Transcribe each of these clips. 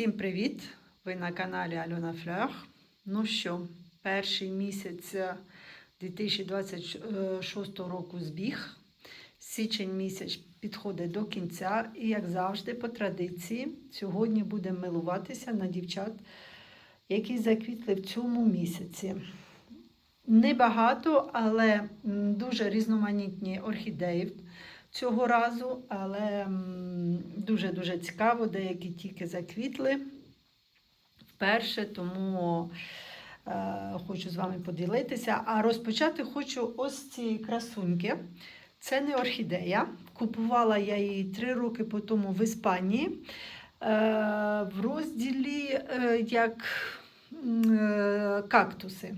Всім привіт! Ви на каналі Альона Флях. Ну що, перший місяць е, 2026 року збіг. Січень місяць підходить до кінця, і, як завжди, по традиції, сьогодні будемо милуватися на дівчат, які заквітли в цьому місяці. Небагато, але дуже різноманітні орхідеї цього разу, але дуже-дуже цікаво, деякі тільки заквітли вперше, тому е, хочу з вами поділитися. А розпочати хочу ось цієї красуньки. Це не орхідея. Купувала я її три роки по тому в Іспанії. Е, в розділі е, як е, кактуси.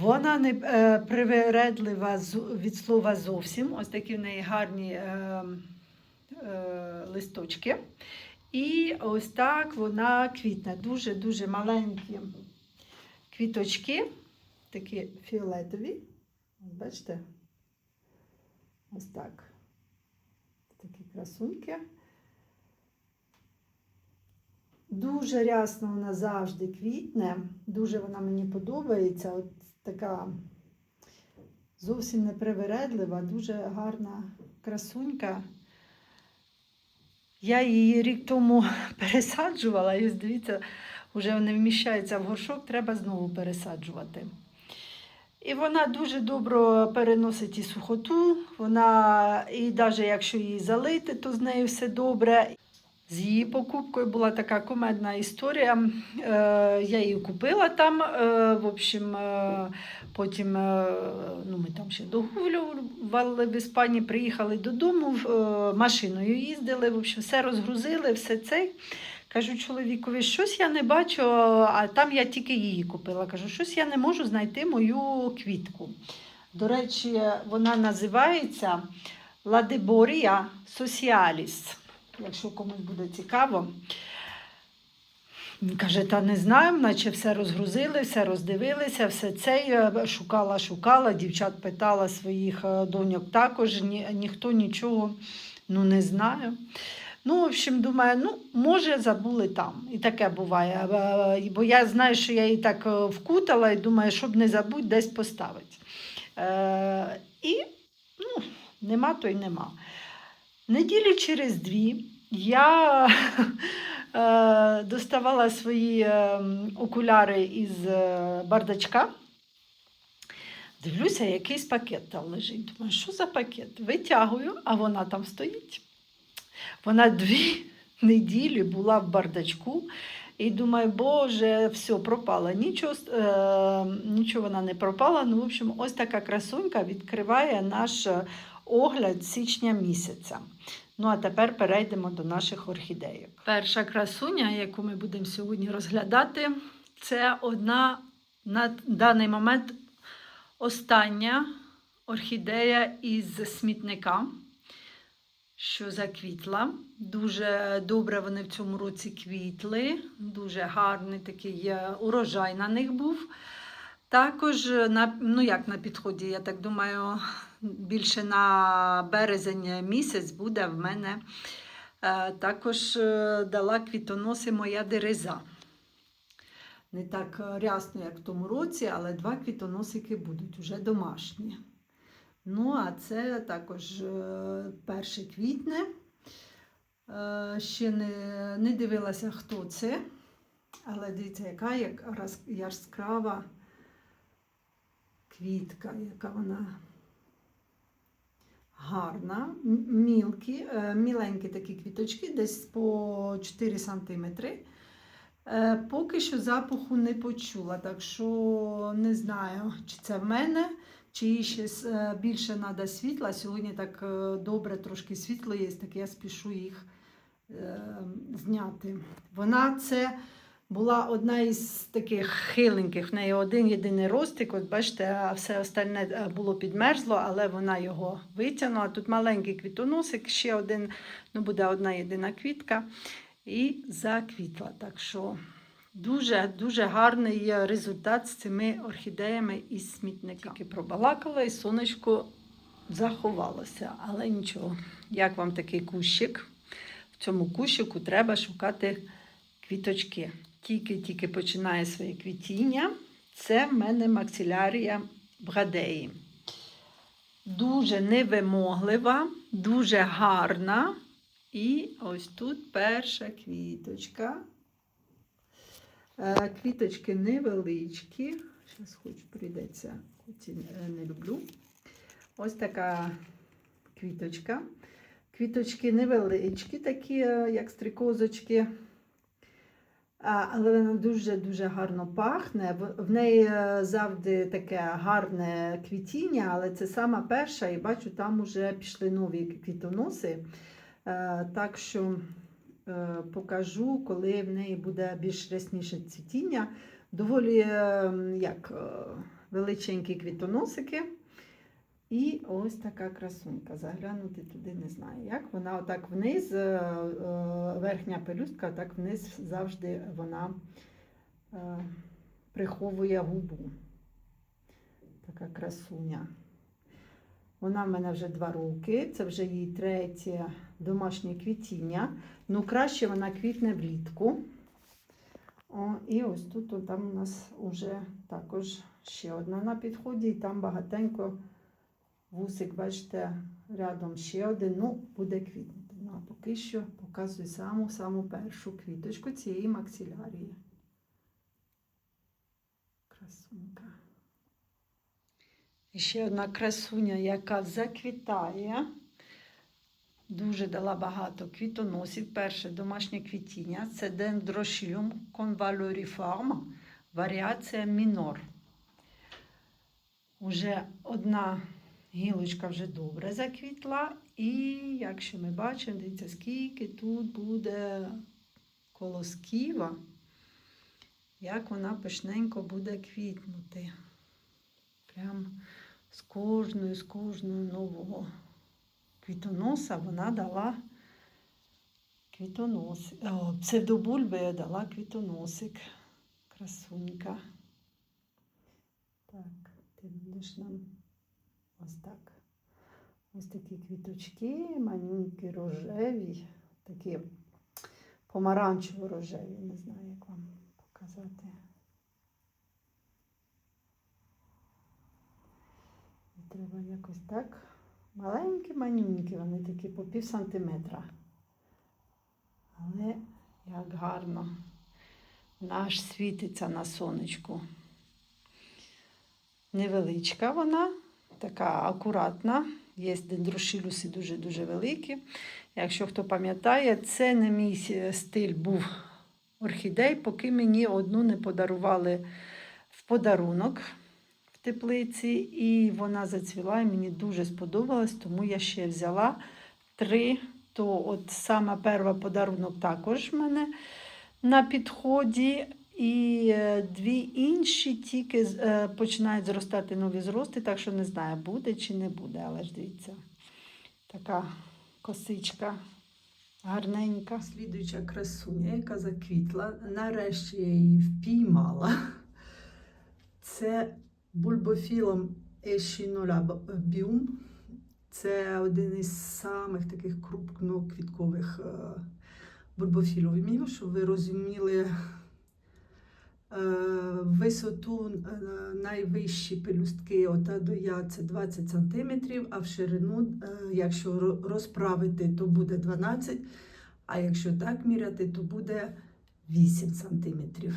Вона не е, привередлива від слова зовсім. Ось такі в неї гарні е, е, листочки. І ось так вона квітне. Дуже-дуже маленькі квіточки, такі фіолетові. Бачите? Ось так. Такі красуньки. Дуже рясно вона завжди квітне. Дуже вона мені подобається. От така зовсім непривередлива, дуже гарна красунька. Я її рік тому пересаджувала, і дивіться, вже не вміщається в горшок, треба знову пересаджувати. І вона дуже добре переносить і сухоту. Вона, і навіть якщо її залити, то з нею все добре. З її покупкою була така комедна історія. Е, я її купила там. Е, в общем, е, потім ну, ми там ще догулювали в Іспанії, приїхали додому, машиною їздили, в общем, все розгрузили, все це. Кажу чоловікові, щось я не бачу, а там я тільки її купила. Кажу, щось я не можу знайти мою квітку. До речі, вона називається Ладеборія Socialis якщо комусь буде цікаво. Каже, та не знаю, наче все розгрузили, все роздивилися, все це шукала, шукала, дівчат питала своїх е, доньок також, ні, ніхто нічого ну, не знає. Ну, в общем, думаю, ну, може, забули там. І таке буває. Е, Бо я знаю, що я її так е, вкутала і думаю, щоб не забудь, десь поставити. Е, і ну, нема, то й нема. Неділі через дві я е, доставала свої е, окуляри із е, бардачка. Дивлюся, якийсь пакет там лежить. Думаю, що за пакет? Витягую, а вона там стоїть. Вона дві неділі була в бардачку. І думаю, боже, все, пропала. Нічого, е, нічого вона не пропала. Ну, в общем, ось така красунька відкриває наш огляд січня місяця. Ну, а тепер перейдемо до наших орхідейок. Перша красуня, яку ми будемо сьогодні розглядати, це одна на даний момент остання орхідея із смітника, що заквітла. Дуже добре вони в цьому році квітли, дуже гарний такий е, урожай на них був. Також на, ну як на підході, я так думаю, більше на березень місяць буде в мене. Е, також е, дала квітоноси моя дереза. Не так е, рясно, як в тому році, але два квітоносики будуть уже домашні. Ну, а це також е, перше квітне. Е, Ще не, не дивилася, хто це. Але дивіться, яка якраз яскрава квітка, яка вона гарна, мілкі, е, міленькі такі квіточки, десь по 4 см. Поки що запаху не почула, так що не знаю, чи це в мене, чи ще е, більше треба світла. Сьогодні так е, добре трошки світло є, так я спішу їх е, зняти. Вона це була одна із таких хиленьких. В неї один єдиний ростик. От бачите, все остальне е, було підмерзло, але вона його витягнула. Тут маленький квітоносик, ще один, ну буде одна єдина квітка. І заквітла. Так що дуже дуже гарний результат з цими орхідеями із смітника. Тільки пробалакала і сонечко заховалося, але нічого. Як вам такий кущик? В цьому кущику треба шукати квіточки. Тільки-тільки починає своє квітіння. Це в мене максилярія бгадеї. Дуже невимоглива, дуже гарна. І ось тут перша квіточка. Е, Квіточки невеличкі. Зараз хоч прийдеться, не люблю. Ось така квіточка. Квіточки невеличкі, такі, е, як стрикозочки. Але вона дуже-дуже гарно пахне. В- неї е, завжди таке гарне квітіння, але це сама перша, і бачу, там вже пішли нові квітоноси. Е, Так що е, покажу, коли в неї буде більш рясніше цвітіння. Доволі е, як, величенькі квітоносики. І ось така красунька. Заглянути туди не знаю як. Вона отак вниз, е, е, верхня пелюстка, так вниз завжди вона е, приховує губу. Така красуня. Вона в мене вже два роки, це вже її третє домашнє квітіння. Ну, краще вона квітне влітку. О, і ось тут о, там у нас вже також ще одна на підході, і там багатенько вусик, бачите, рядом ще один. Ну, буде квітнути. Ну, а поки що показую саму саму першу квіточку цієї максилярії. Красунка. І ще одна красуня, яка заквітає. Дуже дала багато квітоносів. Перше домашнє квітіння це Dendrochium convaloriform, варіація мінор. Уже одна гілочка вже добре заквітла. І якщо ми бачимо, дивіться, скільки тут буде колосківа, як вона пишненько буде квітнути. Прям з кожною, з кожною нового квітоноса вона дала квітоносик. О, псевдобульби дала квітоносик. Красунька. Так, ти будеш нам так. Ось такі квіточки, маленькі рожеві, такі помаранчево-рожеві, не знаю, як вам показати. І треба якось так. Маленькі, манюнькі, вони такі по пів сантиметра. Але як гарно. Аж світиться на сонечку. Невеличка вона, така акуратна. Є дендрушилюси дуже-дуже великі. Якщо хто пам'ятає, це не мій стиль був орхідей, поки мені одну не подарували в подарунок в теплиці, і вона зацвіла, і мені дуже сподобалось, тому я ще взяла три. То от саме перший подарунок також в мене на підході. І е, дві інші тільки е, починають зростати нові зрости, так що не знаю, буде чи не буде. Але ж дивіться, така косичка гарненька. Слідуюча красуня, яка заквітла. Нарешті я її впіймала. Це бульбофілом ешінолабіум. Це один із самих таких крупноквіткових е, бульбофілів, щоб ви розуміли висоту е, найвищі пелюстки от А до Я це 20 см, а в ширину, е, якщо розправити, то буде 12 а якщо так міряти, то буде 8 см.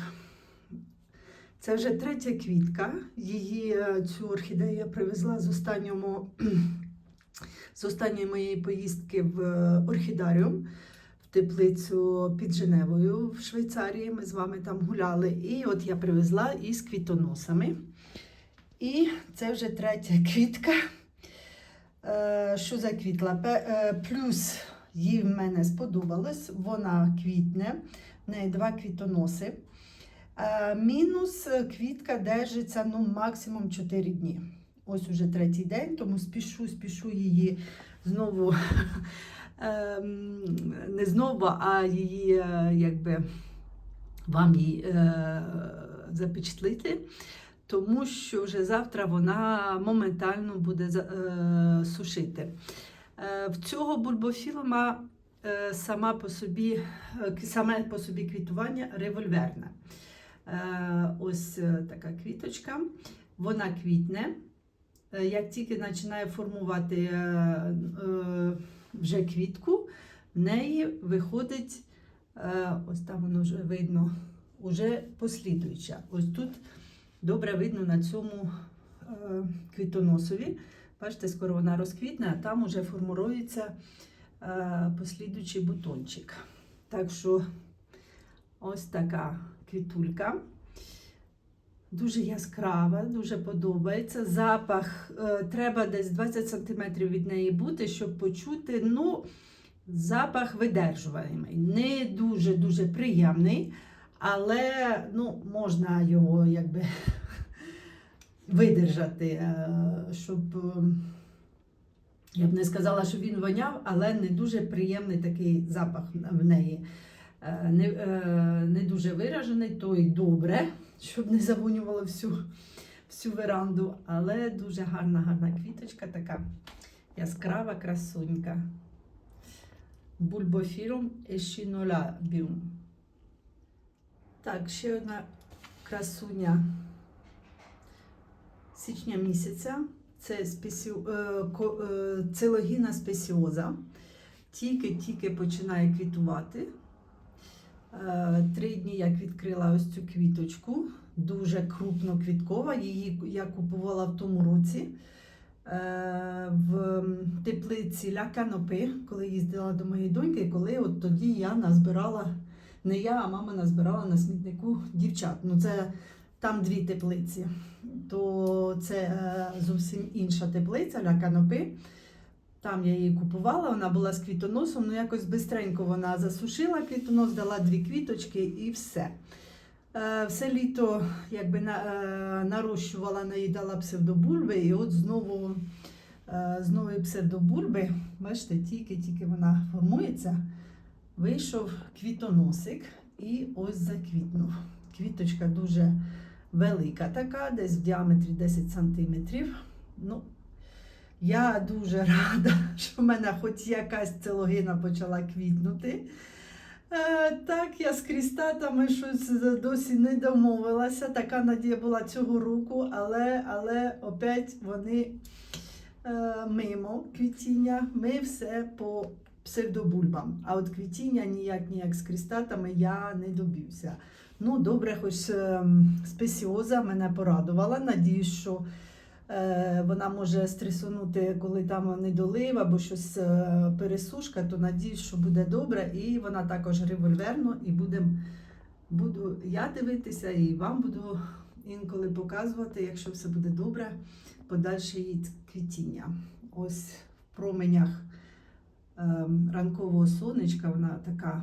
Це вже третя квітка. Її е, цю орхідею я привезла з останнього, з останньої моєї поїздки в е, орхідаріум теплицю під Женевою в Швейцарії. Ми з вами там гуляли. І от я привезла із квітоносами. І це вже третя квітка. Е, Що за квітла? Е, Плюс їй в мене сподобалось, вона квітне, в неї два квітоноси. Е, Мінус квітка держиться ну, максимум 4 дні. Ось уже третій день, тому спішу, спішу її знову, не знову, а її е, якби вам її е, запечатлити, тому що вже завтра вона моментально буде е, сушити. Е, В цього бульбофілома е, сама по собі, саме по собі квітування револьверне. Ось така квіточка. Вона квітне. Як тільки починає формувати вже квітку, в неї виходить, е, ось там воно вже видно, уже послідуюча. Ось тут добре видно на цьому е, квітоносові. Бачите, скоро вона розквітне, а там уже формується е, послідуючий бутончик. Так що ось така квітулька. Дуже яскрава, дуже подобається. Запах е, треба десь 20 см від неї бути, щоб почути. Ну, запах видержуваний. Не дуже-дуже приємний, але ну, можна його якби видержати, е, щоб. Я б не сказала, що він воняв, але не дуже приємний такий запах в неї. Е, Не, не дуже виражений, то й добре, щоб не завонювало всю, всю веранду. Але дуже гарна, гарна квіточка, така яскрава красунька. Бульбофірум ешінолабіум. Так, ще одна красуня січня місяця. Це спесі... е, е, целогіна спесіоза. Тільки-тільки починає квітувати. Е, Три дні як відкрила ось цю квіточку, дуже крупно квіткова. Її я купувала в тому році е, в теплиці Ля Канопи, коли їздила до моєї доньки, коли от тоді я назбирала, не я, а мама назбирала на смітнику дівчат. Ну це там дві теплиці. То це е, зовсім інша теплиця Ля Канопи. Там я її купувала, вона була з квітоносом, ну якось бистренько вона засушила квітонос, дала дві квіточки і все. Е, Все літо якби е, нарощувала, наїдала псевдобульби, і от знову е, з нової псевдобульби, бачите, тільки-тільки вона формується, вийшов квітоносик і ось заквітнув. Квіточка дуже велика така, десь в діаметрі 10 сантиметрів. Ну, я дуже рада, що в мене хоч якась целогина почала квітнути. Е, так, я з крістатами щось досі не домовилася. Така надія була цього року, але, але опять вони е, мимо квітіння. Ми все по псевдобульбам. А от квітіння ніяк ніяк з крістатами я не добився. Ну, добре, хоч е, спесіоза мене порадувала. Надіюсь, що вона може стресунути, коли там недолив або щось е, пересушка, то надіюсь, що буде добре. І вона також револьверно, і будем, буду я дивитися, і вам буду інколи показувати, якщо все буде добре, подальше її квітіння. Ось в променях е, ранкового сонечка вона така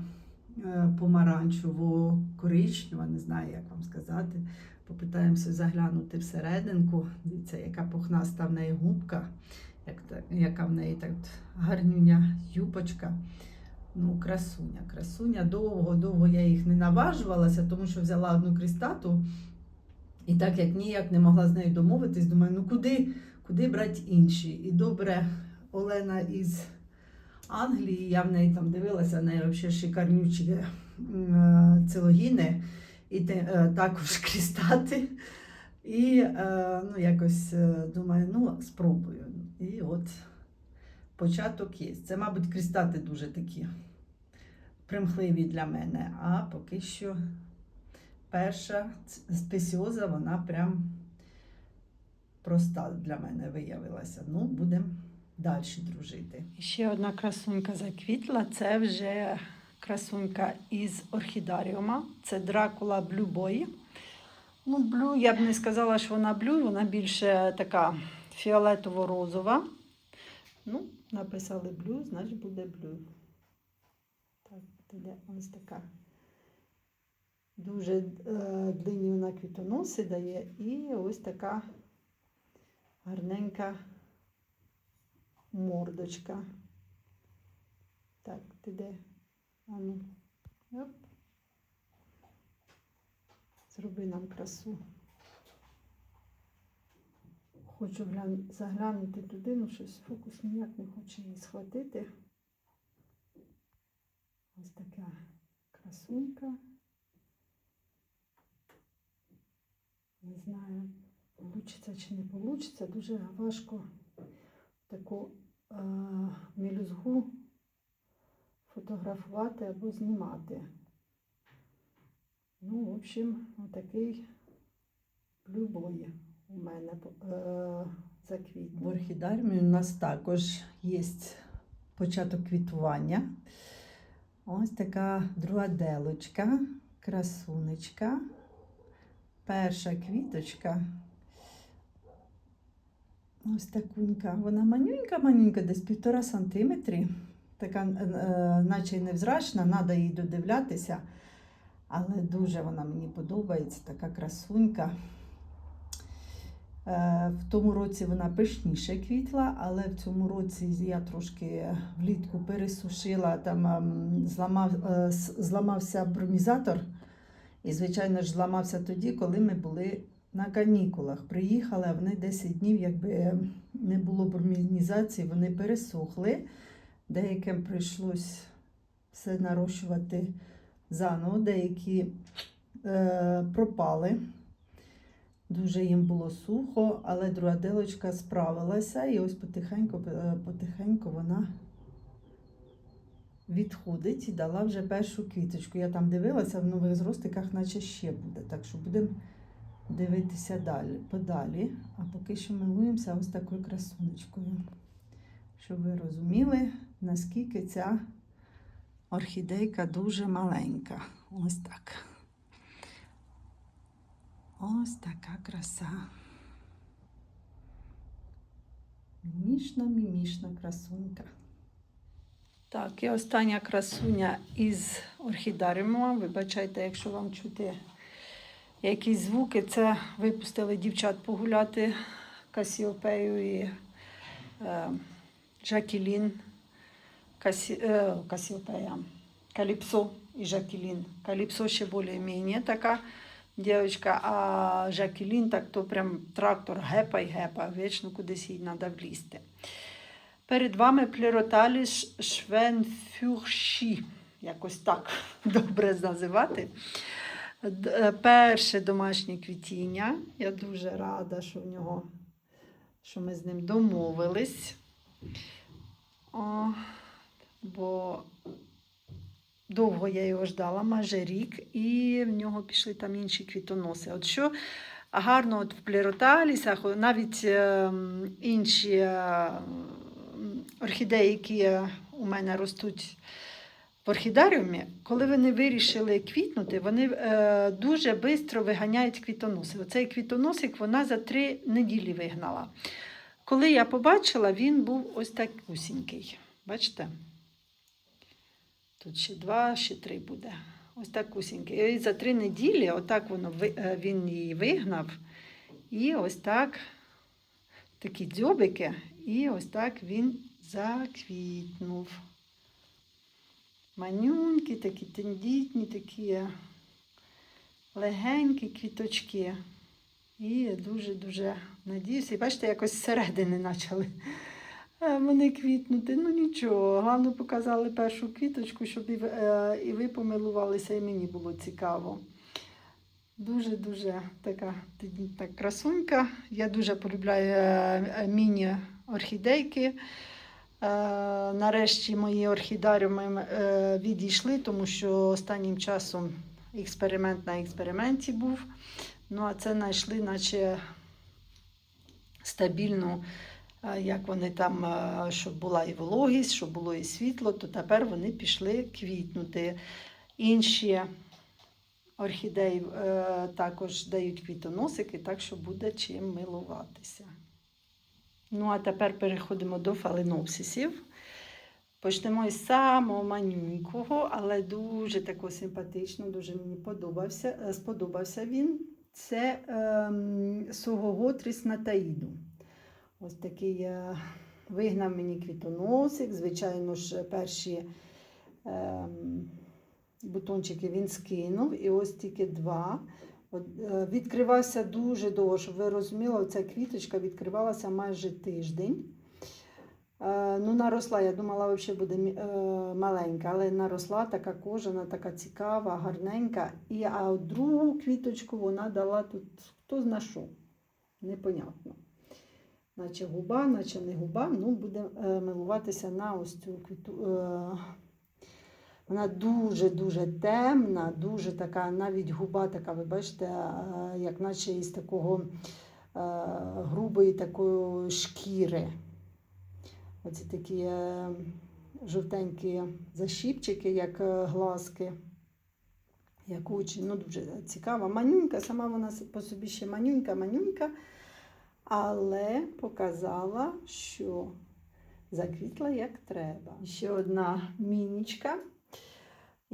е, помаранчево-коричнева, не знаю, як вам сказати. Попитаємося заглянути всерединку. Дивіться, яка пухнаста в неї губка, як, яка в неї так гарнюня юбочка. Ну, красуня, красуня. Довго-довго я їх не наважувалася, тому що взяла одну крістату. І так як ніяк не могла з нею домовитись, думаю, ну куди, куди брати інші? І добре, Олена із Англії, я в неї там дивилася, в неї взагалі шикарнючі е, целогіни і те, е, також крістати. І е, ну, якось думаю, ну, спробую. І от початок є. Це, мабуть, крістати дуже такі примхливі для мене. А поки що перша спесіоза, вона прям проста для мене виявилася. Ну, будемо далі дружити. Ще одна красунька заквітла. Це вже красунька із орхідаріума. Це Дракула Boy. Ну, блю, я б не сказала, що вона блю, вона більше така фіолетово-розова. Ну, написали блю, значить буде блю. Так, іде ось така. Дуже е, длинні вона квітоноси дає. І ось така гарненька мордочка. Так, ти де? Ану. Оп. Зроби нам красу. Хочу заглянути туди, ну щось фокус ніяк не хоче її схватити. Ось така красунька. Не знаю, получиться чи не получиться. Дуже важко таку мілюзгу фотографувати або знімати. Ну, в общем, отакий любої у мене е, заквітне. В орхідармі у нас також є початок квітування. Ось така друга делочка, красунечка. Перша квіточка. Ось такунька. Вона манюнька-манюнька, десь півтора сантиметрі. Така, е, наче й невзрачна, треба їй додивлятися. Але дуже вона мені подобається, така красунька. Е, В тому році вона пишніше квітла, але в цьому році я трошки влітку пересушила, там ем, зламав, е, зламався бромізатор. І, звичайно ж, зламався тоді, коли ми були на канікулах. Приїхали, вони 10 днів, якби не було бромінізації, вони пересохли. Деяким прийшлось все нарощувати заново, деякі е, пропали. Дуже їм було сухо, але друга дилочка справилася, і ось потихеньку, е, потихеньку вона відходить і дала вже першу квіточку. Я там дивилася, в нових зростиках наче ще буде. Так що будемо дивитися далі, подалі. А поки що милуємося ось такою красунечкою. Щоб ви розуміли, наскільки ця орхідейка дуже маленька. Ось так. Ось така краса. Мімішна, мімішна красунька. Так, і остання красуня із орхідаріума. Вибачайте, якщо вам чути якісь звуки. Це випустили дівчат погуляти Касіопею і е, Жакілін. Касі, е, Касіопея. Каліпсо і Жакілін. Каліпсо ще більш-менш така дівчинка, а Жакілін так то прям трактор гепа й гепа, вічно кудись їй треба влізти. Перед вами плероталіс швенфюрші, якось так добре називати. Е, Перше домашнє квітіння. Я дуже рада, що в нього, що ми з ним домовились. О, бо довго я його ждала, майже рік, і в нього пішли там інші квітоноси. От що гарно от в плероталісах, навіть е, інші орхідеї, які у мене ростуть в орхідаріумі, коли вони вирішили квітнути, вони е, дуже швидко виганяють квітоноси. Оцей квітоносик вона за три неділі вигнала. Коли я побачила, він був ось такусінький. Бачите? Тут ще два, ще три буде. Ось такусінький. І за три неділі отак воно, е, він її вигнав. І ось так такі дзьобики, і ось так він заквітнув. Манюнькі, такі тендітні, такі легенькі квіточки. І дуже-дуже надіюся. І бачите, якось зсередини почали е, вони квітнути. Ну нічого. Головне показали першу квіточку, щоб і, е, і ви помилувалися, і мені було цікаво. Дуже-дуже така тендітна красунька. Я дуже полюбляю е, е, міні-орхідейки. Е, Нарешті мої орхідаріуми е, відійшли, тому що останнім часом експеримент на експерименті був. Ну, а це знайшли, наче стабільну, е, як вони там, щоб була і вологість, щоб було і світло, то тепер вони пішли квітнути. Інші орхідеї також дають квітоносики, так що буде чим милуватися. Ну, а тепер переходимо до фаленопсисів. Почнемо із самого манюнького, але дуже такого симпатичного, дуже мені подобався, е, сподобався він. Це ем, сугоготріс натаїду. Ось такий е, вигнав мені квітоносик. Звичайно ж, перші ем, бутончики він скинув, і ось тільки два. Е, Відкривався дуже довго, щоб ви розуміли, ця квіточка відкривалася майже тиждень. Е, ну, наросла, я думала, взагалі буде е, маленька, але наросла така кожана, така цікава, гарненька. І, а другу квіточку вона дала тут хто зна що. Непонятно. Наче губа, наче не губа. Ну, буде милуватися на ось цю квіту. Вона дуже-дуже темна, дуже така, навіть губа така, ви бачите, е, як наче із такого е, грубої такої шкіри. Оці такі е, жовтенькі защіпчики, як глазки, як очі. Ну, дуже цікава. Манюнька, сама вона по собі ще манюнька, манюнька, але показала, що заквітла як треба. Ще одна мінічка,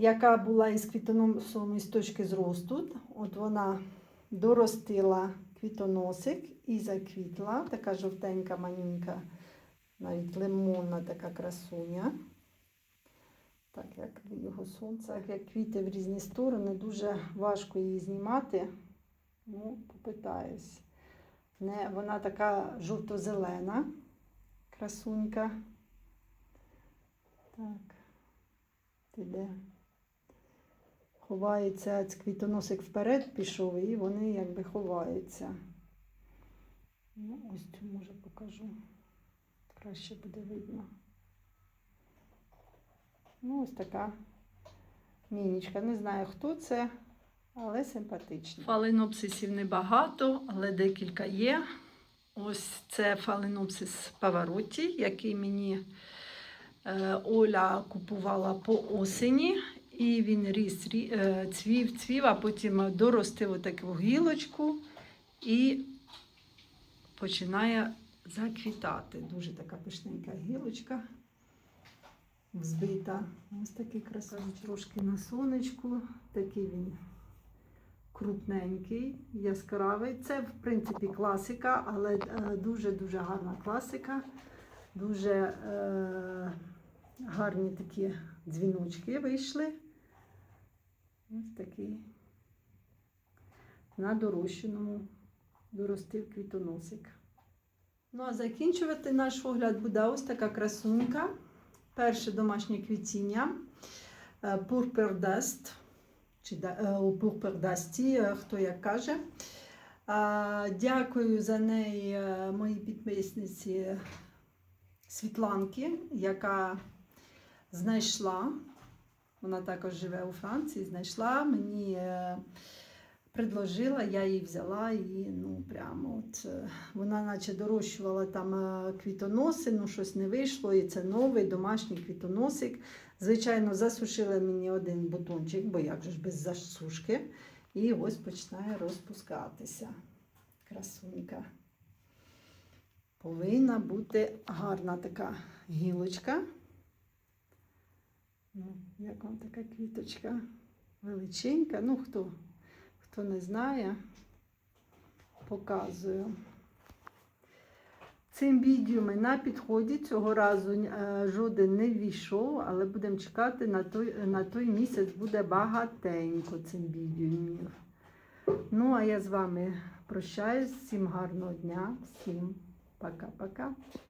яка була із квітоносом із точки зросту. От вона доростила квітоносик і заквітла, така жовтенька манюнька навіть лимонна така красуня. Так, як його сонце, як квіти в різні сторони, дуже важко її знімати. Ну, попитаюсь. Не, вона така жовто-зелена красунька. Так, ти де? Ховається квітоносик вперед пішов, і вони якби ховаються. Ну, ось цю може покажу. Краще буде видно. Ну, ось така мінічка. Не знаю, хто це, але симпатична. Фаленопсисів небагато, але декілька є. Ось це фаленопсис Павароті, який мені е, Оля купувала по осені. І він ріс, е, цвів, цвів, а потім доростив отаку гілочку і починає заквітати. Дуже така пишненька гілочка, взбита. Ось такий красивий, трошки на сонечку. Такий він крупненький, яскравий. Це, в принципі, класика, але дуже-дуже гарна класика. Дуже е, гарні такі дзвіночки вийшли. Ось такий на дорощеному доростив квітоносик. Ну, а закінчувати наш огляд буде ось така красунька. Перше домашнє квітіння. е, Purple Dust. Чи е, Dusty, е, хто як каже. Дякую за неї моїй підписниці Світланки, яка знайшла. Вона також живе у Франції, знайшла мені. е, предложила, я її взяла і ну прямо от е, вона наче дорощувала там е, квітоноси, ну щось не вийшло, і це новий домашній квітоносик. Звичайно, засушили мені один бутончик, бо як же ж без засушки. І ось починає розпускатися. Красунька. Повинна бути гарна така гілочка. Ну, як вам така квіточка? Величенька. Ну, хто? Хто не знає, показую. Цим відео на підході. Цього разу е, жоден не ввійшов, але будемо чекати на той, на той місяць буде багатенько цим відео. Ну, а я з вами прощаюсь. Всім гарного дня, всім пока-пока.